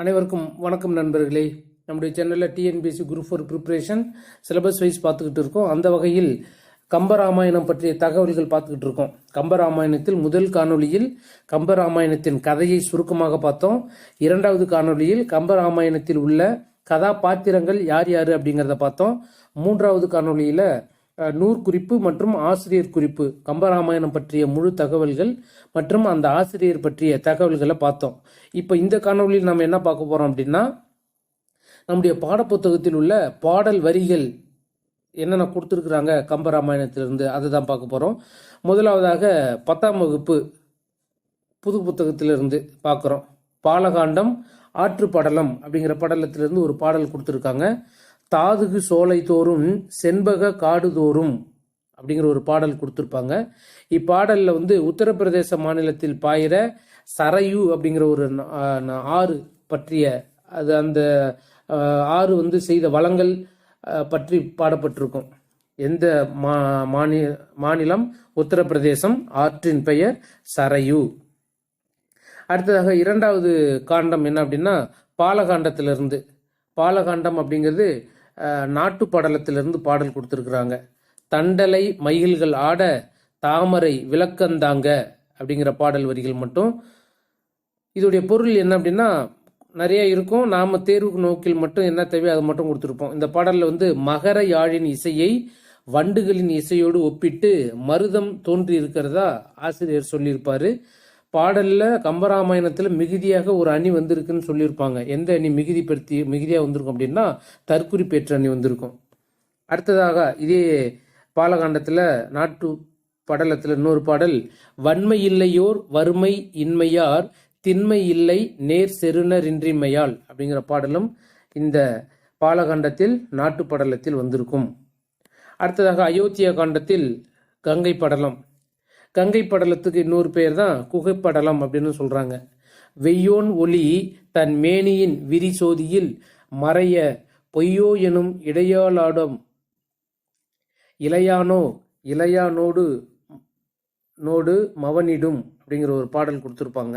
அனைவருக்கும் வணக்கம் நண்பர்களே. நம்முடைய சேனலில் TNPSC group four preparation syllabus wise பார்த்துக்கிட்டு இருக்கோம். அந்த வகையில் கம்பராமாயணம் பற்றிய தகவல்கள் பார்த்துக்கிட்டு இருக்கோம். கம்பராமாயணத்தில் முதல் காணொளியில் கம்பராமாயணத்தின் கதையை சுருக்கமாக பார்த்தோம். இரண்டாவது காணொளியில் கம்பராமாயணத்தில் உள்ள கதாபாத்திரங்கள் யார் யார் அப்படிங்கிறத பார்த்தோம். மூன்றாவது காணொளியில் நூற்குறிப்பு மற்றும் ஆசிரியர் குறிப்பு. கம்பராமாயணம் பற்றிய முழு தகவல்கள் மற்றும் அந்த ஆசிரியர் பற்றிய தகவல்களை பார்த்தோம். இப்போ இந்த காணொலியில் நம்ம என்ன பார்க்க போகிறோம் அப்படின்னா நம்முடைய பாடப்புத்தகத்தில் உள்ள பாடல் வரிகள் என்னென்ன கொடுத்துருக்குறாங்க கம்பராமாயணத்திலிருந்து அதை தான் பார்க்க போகிறோம் முதலாவதாக பத்தாம் வகுப்பு புது புத்தகத்திலிருந்து பார்க்குறோம். பாலகாண்டம் ஆற்று படலம் அப்படிங்கிற படலத்திலிருந்து ஒரு பாடல் கொடுத்துருக்காங்க. தாதுகு சோலை தோறும் செண்பக காடு தோறும் அப்படிங்கிற ஒரு பாடல் கொடுத்துருப்பாங்க. இப்பாடலில் வந்து உத்தரப்பிரதேச மாநிலத்தில் பாயிற சரையு அப்படிங்கிற ஒரு ஆறு பற்றிய அது அந்த ஆறு வந்து செய்த வளங்கள் பற்றி பாடப்பட்டிருக்கும். எந்த மா மாநில மாநிலம்? உத்தரப்பிரதேசம். ஆற்றின் பெயர் சரையு. அடுத்ததாக இரண்டாவது காண்டம் என்ன அப்படின்னா பாலகாண்டத்திலிருந்து. பாலகாண்டம் அப்படிங்கிறது நாட்டு படலத்திலிருந்து பாடல் கொடுத்துருக்குறாங்க. தண்டலை மயில்கள் ஆட தாமரை விளக்கந்தாங்க அப்படிங்கிற பாடல் வரிகள் மட்டும். இதோடைய பொருள் என்ன அப்படின்னா நிறைய இருக்கும். நாம் தேர்வுக்கு நோக்கில் மட்டும் என்ன தேவையோ அதை மட்டும் கொடுத்துருப்போம். இந்த பாடலில் வந்து மகர யாழின் இசையை வண்டுகளின் இசையோடு ஒப்பிட்டு மருதம் தோன்றி இருக்கிறதா ஆசிரியர் சொல்லியிருப்பார். பாடல்ல கம்பராமாயணத்துல மிகுதியாக ஒரு அணி வந்திருக்குன்னு சொல்லியிருப்பாங்க. எந்த அணி மிகுதிப்படுத்தி மிகுதியாக வந்திருக்கும் அப்படின்னா தற்குறிப்பேற்ற அணி வந்திருக்கும். அடுத்ததாக இதே பாலகாண்டத்தில் நாட்டு படலத்தில் இன்னொரு பாடல் வன்மை இல்லையோர் வறுமை இன்மையார் திண்மை இல்லை நேர் செருணரின்றிமையால் அப்படிங்கிற பாடலும் இந்த பாலகாண்டத்தில் நாட்டு படலத்தில் வந்திருக்கும். அடுத்ததாக அயோத்தியா காண்டத்தில் கங்கை படலம். கங்கை படலத்துக்கு இன்னொரு பேர் தான் குகைப்படலம் அப்படின்னு சொல்கிறாங்க வெய்யோன் ஒளி தன் மேனியின் விரிசோதியில் மறைய பொய்யோ எனும் இடையாளாடும் இளையானோ இளையானோடு நோடு மவனிடும் அப்படிங்கிற ஒரு பாடல் கொடுத்துருப்பாங்க.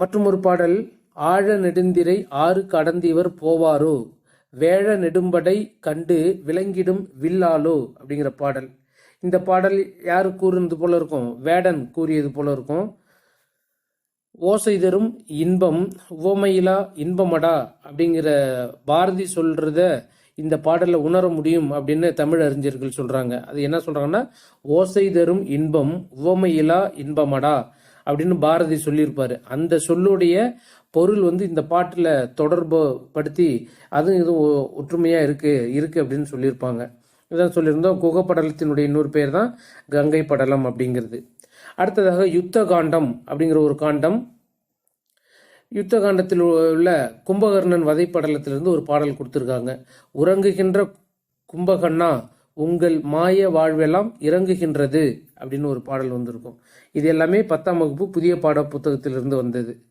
மற்றும் ஒரு பாடல் ஆழ நெடுந்திரை ஆறு கடந்திவர் போவாரோ? வேழ நெடும்படை கண்டு விளங்கிடும் வில்லாலோ அப்படிங்கிற பாடல். இந்த பாடல் யார் கூறுனது போல இருக்கும்? வேடன் கூறியது போல இருக்கும். ஓசை தரும் இன்பம் உவமையிலா இன்பமடா அப்படிங்கிற பாரதி சொல்றத இந்த பாடலில் உணர முடியும் அப்படின்னு தமிழ் அறிஞர்கள் சொல்றாங்க. அது என்ன சொல்றாங்கன்னா ஓசை தரும் இன்பம் உவமையிலா இன்பமடா அப்படின்னு பாரதி சொல்லியிருப்பார். அந்த சொல்லுடைய பொருள் வந்து இந்த பாட்டில் தொடர்பு படுத்தி அதுவும் இதுவும் ஒ- ஒற்றுமையா இருக்கு இருக்குது அப்படின்னு சொல்லியிருப்பாங்க. இதான் சொல்லியிருந்தோம் குகப்படலத்தினுடைய இன்னொரு பேர் தான் கங்கை படலம் அப்படிங்கிறது. அடுத்ததாக யுத்த காண்டம் அப்படிங்கிற ஒரு காண்டம். யுத்த காண்டத்தில் உள்ள கும்பகர்ணன் வதைப்படலத்திலிருந்து ஒரு பாடல் கொடுத்துருக்காங்க. உறங்குகின்ற கும்பகண்ணா உங்கள் மாய வாழ்வெல்லாம் இறங்குகின்றது அப்படின்னு ஒரு பாடல் வந்திருக்கும். இது எல்லாமே பத்தாம் வகுப்பு புதிய பாட புத்தகத்திலிருந்து வந்தது.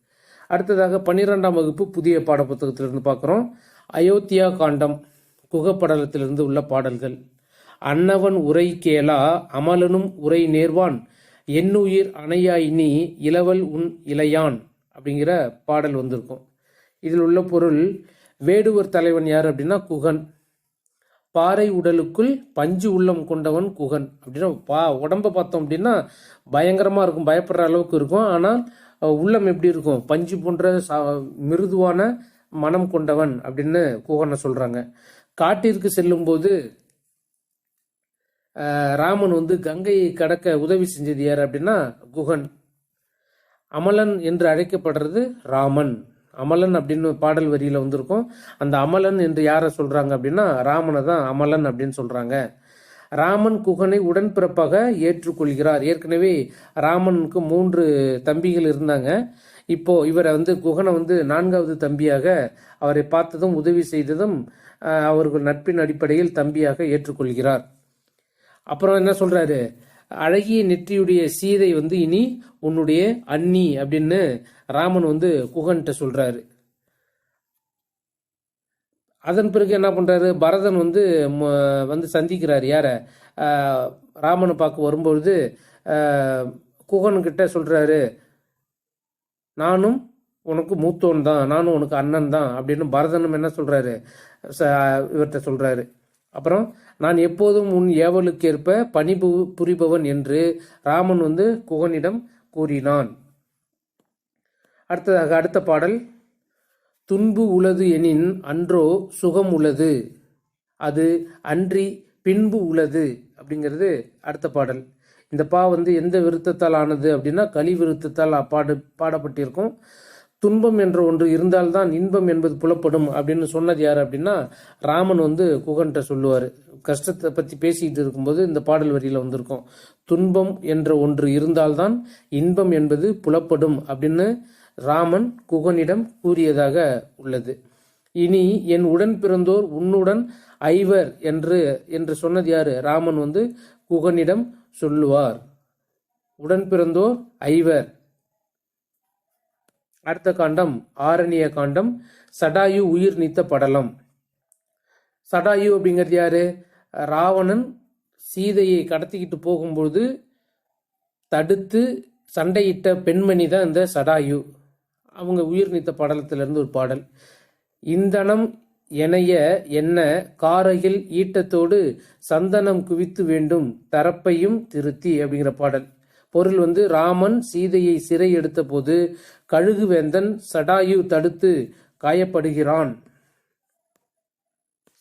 அடுத்ததாக பன்னிரெண்டாம் வகுப்பு புதிய பாட புத்தகத்திலிருந்து பார்க்குறோம். அயோத்தியா காண்டம் குகப்படலத்திலிருந்து உள்ள பாடல்கள். அன்னவன் உரை கேளா அமலனும் உரை நேர்வான் என்னுயிர் அணையாய் நீ இளவல் உன் இளையான் அப்படிங்கிற பாடல் வந்திருக்கும். இதில் உள்ள பொருள் வேடுவர் தலைவன் யார் அப்படின்னா குகன். பாறை உடலுக்குள் பஞ்சு உள்ளம் கொண்டவன் குகன். அப்படின்னா பா உடம்ப பார்த்தோம் அப்படின்னா பயங்கரமாக இருக்கும் பயப்படுற அளவுக்கு இருக்கும். ஆனால் உள்ளம் எப்படி இருக்கும்? பஞ்சு போன்ற சா- மிருதுவான மனம் கொண்டவன் அப்படின்னு குகனை சொல்கிறாங்க காட்டிற்கு செல்லும்போது ராமன் வந்து கங்கையை கடக்க உதவி செஞ்சது யார் அப்படின்னா குகன். அமலன் என்று அழைக்கப்படுறது ராமன். அமலன் அப்படின்னு பாடல் வரியில வந்திருக்கும். அந்த அமலன் என்று யாரை சொல்றாங்க அப்படின்னா ராமனை தான் அமலன் அப்படின்னு சொல்றாங்க. ராமன் குகனை உடன்பிறப்பாக ஏற்றுக்கொள்கிறார். ஏற்கனவே ராமனுக்கு மூன்று தம்பிகள் இருந்தாங்க. இப்போ இவரை வந்து குகனை வந்து நான்காவது தம்பியாக அவரை பார்த்ததும் உதவி செய்ததும் அவர்கள் நட்பின் அடிப்படையில் தம்பியாக ஏற்றுக்கொள்கிறார். அப்புறம் என்ன சொல்றாரு? அழகிய நெற்றியுடைய சீதை வந்து இனி உன்னுடைய அண்ணி அப்படின்னு ராமன் வந்து குகன்கிட்ட சொல்றாரு. அதன் பிறகு என்ன பண்றாரு? பரதன் வந்து வந்து சந்திக்கிறார். யார? ராமனை பார்க்க வரும்பொழுது குகன்கிட்ட சொல்றாரு நானும் உனக்கு மூத்தோன் தான். நானும் உனக்கு அண்ணன் தான். அப்படின்னு பரதனும் என்ன சொல்றாரு? ச- இவர்கிட்ட சொல்றாரு. அப்புறம் நான் எப்போதும் உன் ஏவலுக்கேற்ப பணி புரிபவன் என்று ராமன் வந்து குகனிடம் கூறினான். அடுத்ததாக அடுத்த பாடல். துன்பு உளது எனின் அன்றோ சுகம் உளது. அது அன்றி பின்பு உளது அப்படிங்கிறது அடுத்த பாடல். இந்த பா வந்து எந்த விருத்தத்தால் ஆனது அப்படின்னா கலி விருத்தத்தால் பாடு பாடப்பட்டிருக்கும். துன்பம் என்ற ஒன்று இருந்தால்தான் இன்பம் என்பது புலப்படும் அப்படின்னு சொன்னது யார் அப்படின்னா ராமன் வந்து குகன்கிட்ட சொல்லுவார். கஷ்டத்தை பற்றி பேசிக்கிட்டு இருக்கும்போது இந்த பாடல் வரியில் வந்திருக்கும். துன்பம் என்ற ஒன்று இருந்தால்தான் இன்பம் என்பது புலப்படும் அப்படின்னு ராமன் குகனிடம் கூறியதாக உள்ளது. இனி என் உடன் பிறந்தோர் உன்னுடன் ஐவர் என்று என்று சொன்னது யாரு? ராமன் வந்து குகனிடம் சொல்லுவார். உடன் பிறந்தோர் ஐவர். அடுத்த காண்டம் ஆரண்ய காண்டம் சடாயு உயிர் நீத்த படலம். சடாயு அப்படிங்கிறது யாரு? ராவணன் சீதையை கடத்திக்கிட்டு போகும்பொழுது தடுத்து சண்டையிட்ட பெண்மணி தான் இந்த சடாயு. அவங்க உயிர் நீத்த படலத்திலிருந்து ஒரு பாடல். இந்தனம் எனைய என்ன காரையில் ஈட்டத்தோடு சந்தனம் குவித்து வேண்டும் தரப்பையும் திருத்தி அப்படிங்கிற பாடல். பொருள் வந்து ராமன் சீதையை சிறை எடுத்த போது கழுகுவேந்தன் சடாயு தடுத்து காயப்படுகிறான்.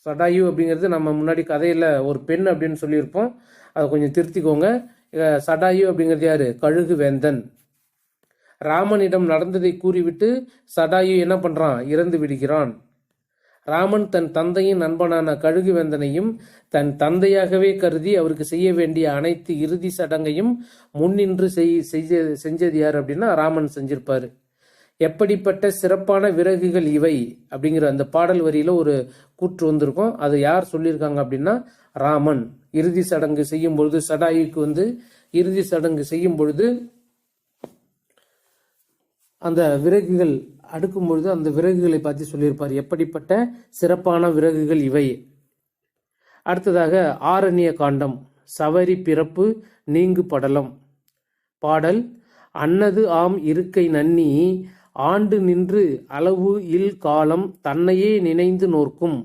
சடாயு அப்படிங்கிறது நம்ம முன்னாடி கதையில் ஒரு பெண் அப்படின்னு சொல்லியிருப்போம். அதை கொஞ்சம் திருத்திக்கோங்க. சடாயு அப்படிங்கிறது யாரு? கழுகு வேந்தன் ராமனிடம் நடந்ததை கூறிவிட்டு சடாயு என்ன பண்ணுறான் இறந்து விடுகிறான். ராமன் தன் தந்தையின் நண்பனான கழுகு வேந்தனையும் தன் தந்தையாகவே கருதி அவருக்கு செய்ய வேண்டிய அனைத்து இறுதி சடங்கையும் முன்னின்று செய் செய்ய செஞ்சது யார் அப்படின்னா ராமன் செஞ்சிருப்பாரு. எப்படிப்பட்ட சிறப்பான விறகுகள் இவை அப்படிங்கிற அந்த பாடல் வரியில ஒரு கூற்று வந்திருக்கும். அதை யார் சொல்லியிருக்காங்க அப்படின்னா ராமன். இறுதி சடங்கு செய்யும் பொழுது சடாயுக்கு வந்து இறுதி சடங்கு செய்யும் பொழுது அந்த விறகுகள் அடுக்கும் பொழுது அந்த விறகுகளை பற்றி சொல்லியிருப்பார். எப்படிப்பட்ட சிறப்பான விறகுகள் இவை. அடுத்ததாக ஆரண்ய காண்டம். சவரி பிறப்பு நீங்கு படலம். பாடல் அன்னது ஆம் இருக்கை நன்னி ஆண்டு நின்று அளவு இல் காலம் தன்னையே நினைந்து நோர்க்கும்.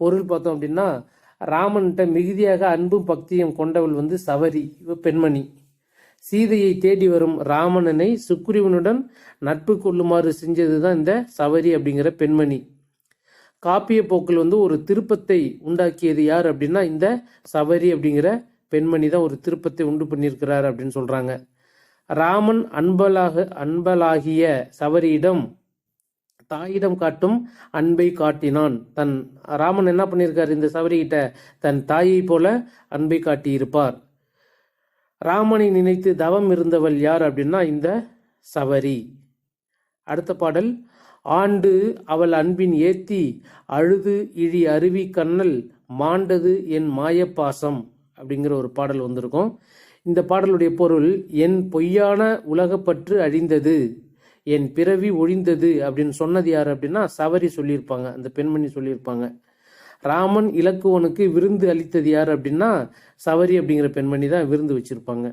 பொருள் பார்த்தோம் அப்படின்னா ராமன்கிட்ட மிகுதியாக அன்பும் பக்தியும் கொண்டவள் வந்து சவரி இவ பெண்மணி. சீதையை தேடி வரும் ராமணனை சுக்ரீவனுடன் நட்பு கொள்ளுமாறு செஞ்சது தான் இந்த சவரி அப்படிங்கிற பெண்மணி. காப்பிய போக்கில் வந்து ஒரு திருப்பத்தை உண்டாக்கியது யார் அப்படின்னா இந்த சவரி அப்படிங்கிற பெண்மணி தான் ஒரு திருப்பத்தை உண்டு பண்ணியிருக்கிறார் அப்படின்னு சொல்கிறாங்க ராமன் அன்பலாக அன்பலாகிய சவரியிடம் தாயிடம் காட்டும் அன்பை காட்டினான். தன் ராமன் என்ன பண்ணியிருக்கார் இந்த சவரிகிட்ட தன் தாயை போல அன்பை காட்டியிருப்பார். ராமனை நினைத்து தவம் இருந்தவள் யார் அப்படின்னா இந்த சவரி. அடுத்த பாடல். ஆண்டு அவள் அன்பின் ஏத்தி அழுது இழி அருவி கண்ணல் மாண்டது என் மாயப்பாசம் அப்படிங்கிற ஒரு பாடல் வந்திருக்கும். இந்த பாடலுடைய பொருள் என் பொய்யான உலகப்பற்று அழிந்தது என் பிறவி ஒழிந்தது அப்படின்னு சொன்னது யார் அப்படின்னா சவரி சொல்லியிருப்பாங்க. அந்த பெண்மணி சொல்லியிருப்பாங்க. ராமன் இலக்குவனுக்கு விருந்து அளித்தது யார் அப்படின்னா சவரி அப்படிங்கிற பெண்மணி தான் விருந்து வச்சிருப்பாங்க.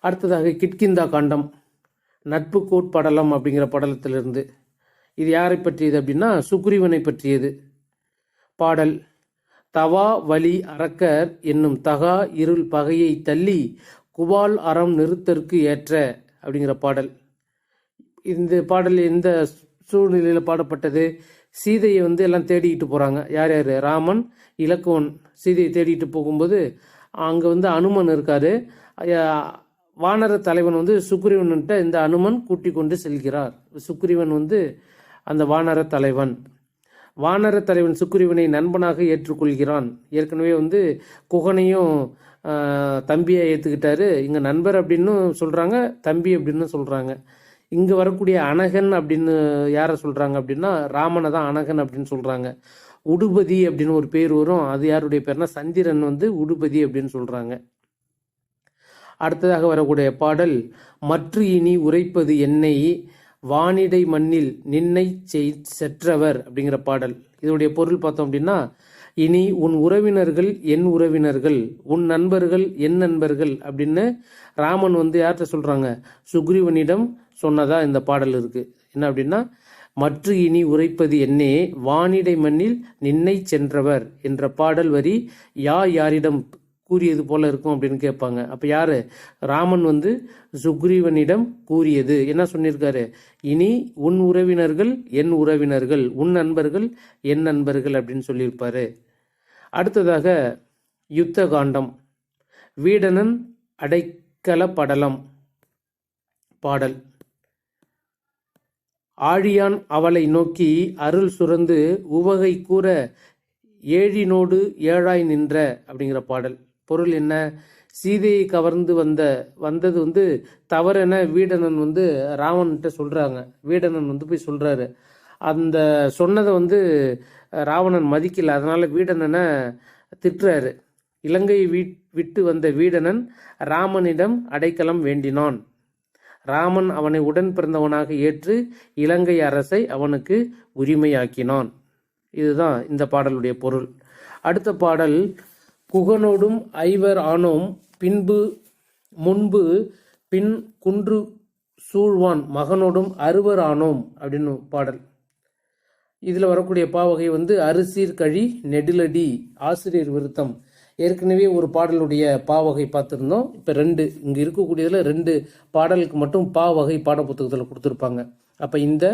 அடுத்ததாக கிட்கிந்தா காண்டம் நட்பு கோட்படலம் அப்படிங்கிற படலத்திலிருந்து. இது யாரை பற்றியது அப்படின்னா சுக்ரீவனை பற்றியது. பாடல் தவா வலி அரக்கர் என்னும் தகா இருள் பகையை தள்ளி குபால் அறம் நிறுத்தற்கு ஏற்ற அப்படிங்கிற பாடல். இந்த பாடல் எந்த சூழ்நிலையில் பாடப்பட்டது? சீதையை வந்து எல்லாம் தேடிக்கிட்டு போகிறாங்க யார் யார்? ராமன் இலக்குவன் சீதையை தேடிட்டு போகும்போது அங்கே வந்து அனுமன் இருக்காரு. வானர தலைவன் வந்து சுக்ரீவன்கிட்ட இந்த அனுமன் கூட்டி கொண்டு செல்கிறார். சுக்ரீவன் வந்து அந்த வானர தலைவன். வானர தலைவன் சுக்ரீவனை நண்பனாக ஏற்றுக்கொள்கிறான். ஏற்கனவே வந்து குகனையும் தம்பியை ஏற்றுக்கிட்டாரு இங்கே நண்பர் அப்படின்னு சொல்கிறாங்க தம்பி அப்படின்னு சொல்கிறாங்க இங்கே வரக்கூடிய அனகன் அப்படின்னு யாரை சொல்கிறாங்க அப்படின்னா ராமனை தான் அனகன் அப்படின்னு சொல்கிறாங்க உடுபதி அப்படின்னு ஒரு பேர் வரும். அது யாருடைய பேர்னா சந்திரன் வந்து உடுபதி அப்படின்னு சொல்கிறாங்க அடுத்ததாக வரக்கூடிய பாடல் மற்ற இனி உரைப்பது என்னை வானிடை மண்ணில் நின்னை செய் செற்றவர் அப்படிங்கிற பாடல். இதோடைய பொருள் பார்த்தோம் அப்படின்னா இனி உன் உறவினர்கள் என் உறவினர்கள் உன் நண்பர்கள் என் நண்பர்கள் அப்படின்னு ராமன் வந்து யார்கிட்ட சொல்கிறாங்க சுக்ரீவனிடம் சொன்னதா இந்த பாடல் இருக்கு. என்ன அப்படின்னா மற்ற இனி உரைப்பது என்னே வானிடை மண்ணில் நின்னை சென்றவர் என்ற பாடல் வரி யா யாரிடம் கூறியது போல இருக்கும் அப்படின்னு கேட்பாங்க. அப்போ யார்? ராமன் வந்து சுக்ரீவனிடம் கூறியது. என்ன சொல்லியிருக்காரு? இனி உன் உறவினர்கள் என் உறவினர்கள் உன் நண்பர்கள் என் நண்பர்கள் அப்படின்னு சொல்லியிருப்பாரு. அடுத்ததாக யுத்த காண்டம் வீடனன் அடைக்கல படலம் பாடல். ஆழியான் அவளை நோக்கி அருள் சுரந்து உவகை கூற ஏழினோடு ஏழாய் நின்ற அப்படிங்கிற பாடல். பொருள் என்ன? சீதையை கவர்ந்து வந்த வந்தது வந்து தவறென வீடனன் வந்து ராவன்கிட்ட சொல்கிறாங்க வீடனன் வந்து போய் சொல்கிறாரு அந்த சொன்னதை வந்து ராவணன் மதிக்கல. அதனால் வீடனனை திட்டுறாரு. இலங்கையை வீட் விட்டு வந்த வீடனன் ராமனிடம் அடைக்கலம் வேண்டினான். ராமன் அவனை உடன் பிறந்தவனாக ஏற்று இலங்கை அரசை அவனுக்கு உரிமையாக்கினான். இதுதான் இந்த பாடலுடைய பொருள். அடுத்த பாடல் குகனோடும் ஐவர் ஆனோம் பின்பு முன்பு பின் குன்று சூழ்வான் மகனோடும் அறுவர் ஆனோம் அப்படின்னு பாடல். இதில் வரக்கூடிய பாவகை வந்து அரிசீர் கழி நெடிலடி ஆசிரியர் விருத்தம். ஏற்கனவே ஒரு பாடலுடைய பாவகை பார்த்துருந்தோம். இப்போ ரெண்டு இங்கே இருக்கக்கூடியதில் ரெண்டு பாடலுக்கு மட்டும் பாவகை பாடப்புத்தகத்தில் கொடுத்துருப்பாங்க. அப்போ இந்த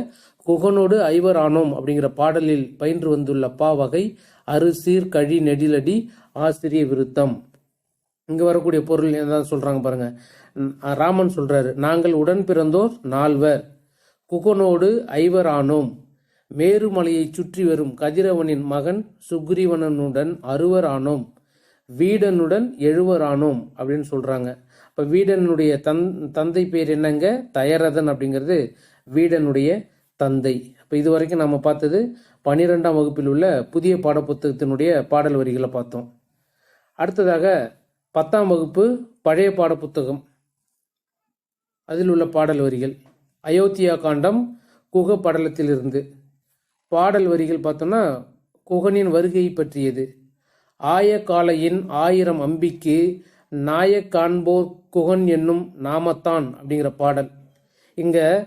குகனோடு ஐவர் ஆனோம் அப்படிங்கிற பாடலில் பயின்று வந்துள்ள பாவகை அரிசீர் கழி நெடிலடி ஆசிரிய விருத்தம். இங்கே வரக்கூடிய பொருள் என்னதான் சொல்கிறாங்க பாருங்க. ராமன் சொல்கிறாரு நாங்கள் உடன் பிறந்தோர் நால்வர். குகனோடு ஐவர் ஆனோம். மேருமலையைச் சுற்றி வரும் கதிரவனின் மகன் சுக்ரீவனனுடன் அறுவர் ஆனோம். வீடனுடன் எழுவர் ஆனோம் அப்படின்னு சொல்கிறாங்க இப்போ வீடனுடைய தன் தந்தை பேர் என்னங்க? தயரதன் அப்படிங்கிறது வீடனுடைய தந்தை. இப்போ இது வரைக்கும் நம்ம பார்த்தது பனிரெண்டாம் வகுப்பில் உள்ள புதிய பாடப்புத்தகத்தினுடைய பாடல் வரிகளை பார்த்தோம். அடுத்ததாக பத்தாம் வகுப்பு பழைய பாடப்புத்தகம். அதில் உள்ள பாடல் வரிகள். அயோத்தியா காண்டம் குக படலத்திலிருந்து. பாடல் வரிகள் பார்த்தோம்னா குகனின் வருகை பற்றியது. ஆய காலையின் ஆயிரம் அம்பிக்கு நாயக் காண்போர் குகன் என்னும் நாமத்தான் அப்படிங்கிற பாடல். இங்கே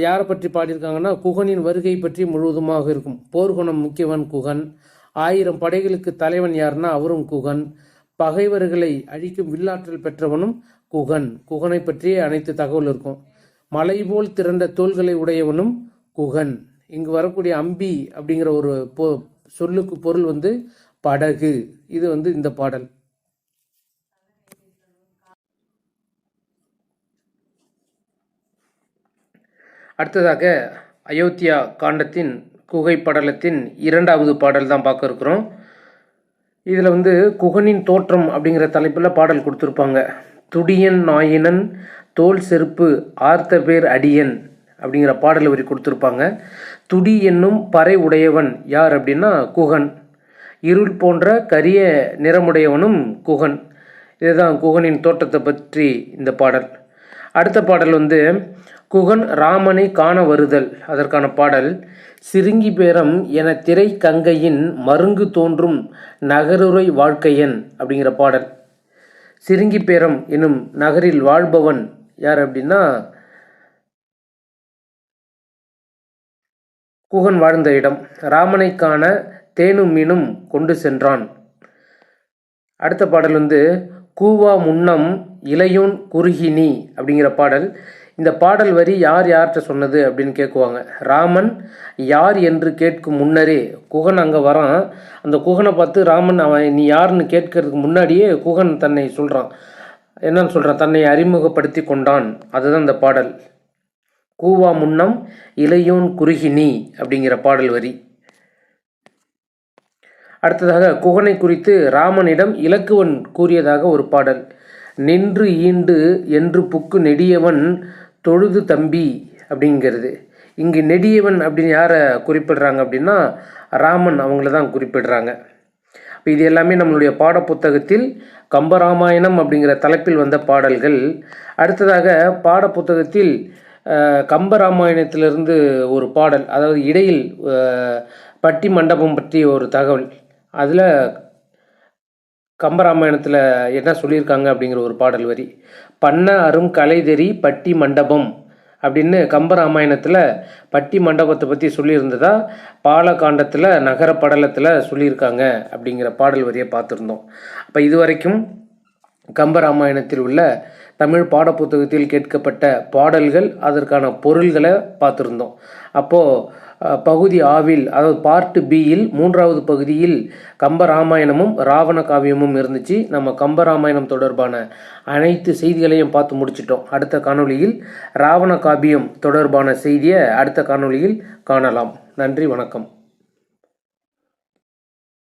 யாரை பற்றி பாடியிருக்காங்கன்னா குகனின் வருகை பற்றி முழுவதுமாக இருக்கும். போர்க்குணம் முக்கியவன் குகன். ஆயிரம் படைகளுக்கு தலைவன் யாருன்னா அவரும் குகன். பகைவர்களை அழிக்கும் வில்லாற்றல் பெற்றவனும் குகன். குகனை பற்றிய அனைத்து தகவல் இருக்கும். மலை போல் திரண்ட தோள்களை உடையவனும் குகன். இங்கு வரக்கூடிய அம்பி அப்படிங்கிற ஒரு பொ- சொல்லுக்கு பொருள் வந்து படகு. இது வந்து இந்த பாடல். அடுத்ததாக அயோத்தியா காண்டத்தின் குகை படலத்தின் இரண்டாவது பாடல் தான் பார்க்க இருக்கிறோம். இதில் வந்து குகனின் தோற்றம் அப்படிங்கிற தலைப்பில் பாடல் கொடுத்துருப்பாங்க. துடியன் நாயினன் தோல் செருப்பு ஆர்த்த பேர் அடியன் அப்படிங்கிற பாடல் வரி கொடுத்துருப்பாங்க. துடி என்னும் பறை உடையவன் யார் அப்படின்னா குகன். இருள் போன்ற கரிய நிறமுடையவனும் குகன். இதுதான் குகனின் தோற்றத்தை பற்றி இந்த பாடல். அடுத்த பாடல் வந்து குகன் ராமனை காண வருதல். அதற்கான பாடல் சிறுங்கி பேரம் என திரை கங்கையின் மருங்கு தோன்றும் நகருரை வாழ்க்கையன் அப்படிங்கிற பாடல். சிறுங்கி பேரம் எனும் நகரில் வாழ்பவன் யார் அப்படின்னா குகன் வாழ்ந்த இடம். ராமனை காண தேனும் மீனும் கொண்டு சென்றான். அடுத்த பாடல் வந்து கூவா முன்னம் இளையோன் குறுகினி அப்படிங்கிற பாடல். இந்த பாடல் வரி யார் யார்கிட்ட சொன்னது அப்படின்னு கேட்குவாங்க ராமன் யார் என்று கேட்கும் முன்னரே குகன் அங்கே வரான். அந்த குகனை பார்த்து ராமன் அவன் நீ யாருன்னு கேட்கறதுக்கு முன்னாடியே குகன் தன்னை சொல்கிறான் என்னன்னு சொல்கிறான் தன்னை அறிமுகப்படுத்தி கொண்டான். அதுதான் இந்த பாடல். கூவா முன்னம் இளையோன் குறுகினி அப்படிங்கிற பாடல் வரி. அடுத்ததாக குகனை குறித்து ராமனிடம் இலக்குவன் கூறியதாக ஒரு பாடல். நின்று ஈண்டு என்று புக்கு நெடியவன் தொழுது தம்பி அப்படிங்கிறது. இங்கு நெடியவன் அப்படின்னு யாரை குறிப்பிடுறாங்க அப்படின்னா ராமன் அவங்கள தான் குறிப்பிடுறாங்க. இப்போ இது எல்லாமே நம்மளுடைய பாடப்புத்தகத்தில் கம்பராமாயணம் அப்படிங்கிற தலைப்பில் வந்த பாடல்கள். அடுத்ததாக பாடப்புத்தகத்தில் கம்பராமாயணத்திலிருந்து ஒரு பாடல் அதாவது இடையில் பட்டி மண்டபம் பற்றிய ஒரு தகவல். அதில் கம்பராமாயணத்தில் என்ன சொல்லியிருக்காங்க அப்படிங்கிற ஒரு பாடல் வரி. பண்ண அரும் கலைதெறி பட்டி மண்டபம் அப்படின்னு கம்பராமாயணத்தில் பட்டி மண்டபத்தை பற்றி சொல்லியிருந்ததா? பாலகாண்டத்தில் நகர படலத்தில் சொல்லியிருக்காங்க அப்படிங்கிற பாடல் வரியை பார்த்துருந்தோம். அப்போ இதுவரைக்கும் கம்பராமாயணத்தில் உள்ள தமிழ் பாடப்புத்தகத்தில் கேட்கப்பட்ட பாடல்கள் அதற்கான பொருள்களை பார்த்துருந்தோம். அப்போது பகுதி ஆவில் அதாவது பார்ட் பியில் மூன்றாவது பகுதியில் கம்பராமாயணமும் ராவண காவியமும் இருந்துச்சு. நம்ம கம்பராமாயணம் தொடர்பான அனைத்து செய்திகளையும் பார்த்து முடிச்சிட்டோம். அடுத்த காணொளியில் ராவண காவியம் தொடர்பான செய்தியை அடுத்த காணொளியில் காணலாம். நன்றி வணக்கம்.